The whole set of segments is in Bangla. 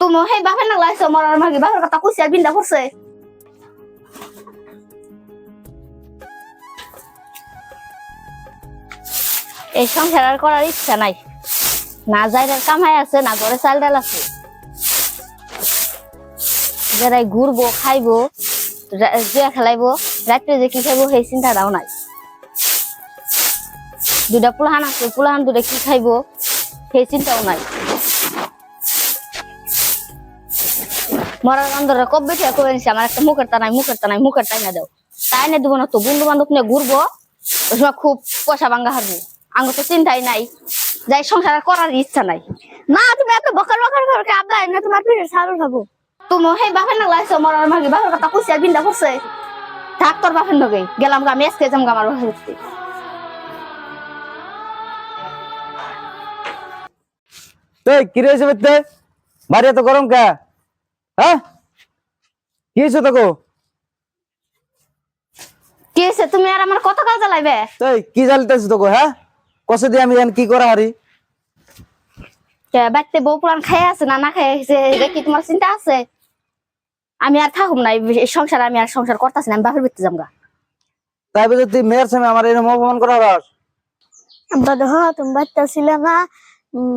তুমি সেই বাপের নাগলা আইসো মরার মাগে বাপের কথা আর বিন্দা করছে এই সংসার আর করার ইচ্ছা নাই। না যাইরার কামাই আছে, না ঘরে চাল ডাল আছে। যারাই ঘুরবো খাইবো জুয়া খেলাইবো রাত্রে যে কি খাইবো সেই চিন্তাটাও নাই। দুটা পুলাহান আছে, পুলাহান দুটা কি খাইবো সেই চিন্তাও নাই। মরার বান্ধবরা কবে থেকে কবে নিছে আমার একটা মুখের টানাই মুখের টানাই মুখের টাইনা দাও। তাই না দেবো না তো বন্ধু বান্ধব নিয়ে ঘুরবো, ওই সময় খুব পয়সা ভাঙ্গা হারবো তো চিন্তাই নাই, যাই সংসার করার ইচ্ছা নাই। না, তুমি এত বকার বকার করে আবলাই না তোমার খাব। তুমি নাগলা আইসো মরার কথা বিন্দা করছে। থাক তোর গেলাম আমি আজকে যাম আমার বাপের। এই, কি রয়েছে বেতে বাড়ি গরম কে? হ্যাঁ? কি হয়েছে তোকে? কি হয়েছে? তুমি আর আমার কত কাজ জ্বালাইবে? এই কি তোকে হ্যাঁ? কষে দিয়ে আমি জানি কি করা হারি? বাড়িতে বউ পুরান খাই আছে না না খাই আছে এটা কি তোমার চিন্তা আছে? আমি আর থাকুম না এই সংসার আমি আর সংসার করতেছি না আমি বাপের বাড়িতে যাম গা তাই বলে তুই মেয়ের সামনে আমার এরকম অপমান করা দেখো তুমি বাচ্চা ছিল না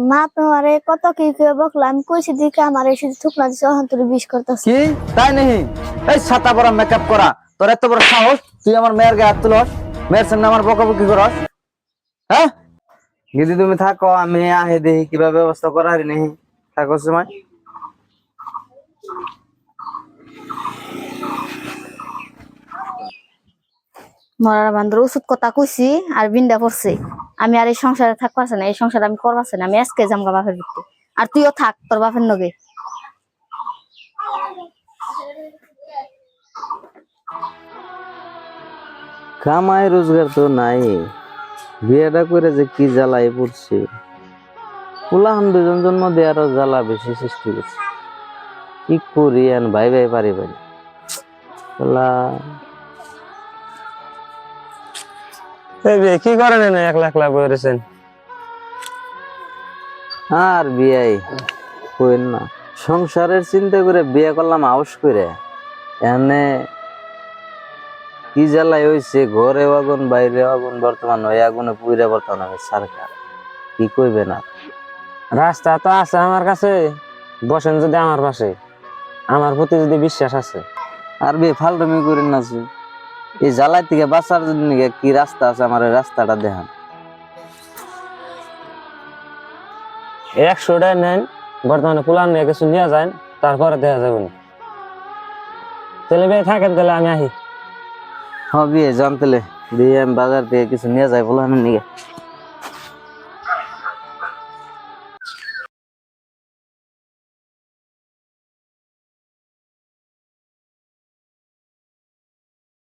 মা তোমারে কত কি করে বকলো আমি কইছি দিকে আমার এসে থুকনা দিছে ওখান তুই বিষ করতেছে। কি? তাই নেই এই ছাতা পরা মেকআপ করা। তোর এত বড় সাহস? তুই আমার মেয়ের গায়ে হাত তুলস? মেয়ের সামনে আমার বকাবকি করস? হ্যাঁ? দিদি তুমি থাকো আমি আহে দেখি কীভাবে ব্যবস্থা করা হারি নেই থাকো সময়। মরার বান্ধব ওষুধ কথা কইছি আর বিন্দা পড়ছে। আমি আর এই সংসারে থাকব আছে না, এই সংসার আমি করবার না, আমি আজকে যাম গা বাপের বাড়িতে। আর তুইও থাক, তোর বাপের নগে কামাই রোজগার তো নাই। বিয়েটা করে যে কি জ্বালাই পড়ছে। পুলাহান দুজন জন্ম দেওয়ারও জ্বালা বেশি সৃষ্টি করছে। কি করি আর ভাই ভাই পারি পারি। কি করেন এনে? একলা একলা বলেছেন আর বিয়াই কইন না। সংসারের চিন্তা করে বিয়ে করলাম আউস করে। এনে কি জ্বালাই হইছে? ঘরে আগুন বাইরে আগুন বর্তমান ওই আগুনে পুইরে বর্তমান আমি সরকার। কি কইবে না? রাস্তা তো আছে আমার কাছে। বসেন যদি আমার পাশে। আমার প্রতি যদি বিশ্বাস আছে। আর বে ফালতুমি করেন না। এই জ্বালায় থেকে বাঁচার জন্য কি রাস্তা আছে আমার রাস্তাটা দেখান। একশোটা নেন বর্তমানে পুলান নিয়ে কিছু নিয়ে যান তারপরে দেখা যাবে তাহলে ভাই থাকেন তাহলে আমি আহি। হ্যাঁ বিয়ে জানতেলে দিয়ে আমি বাজার থেকে কিছু নিয়ে যাই বলে আমি নিয়ে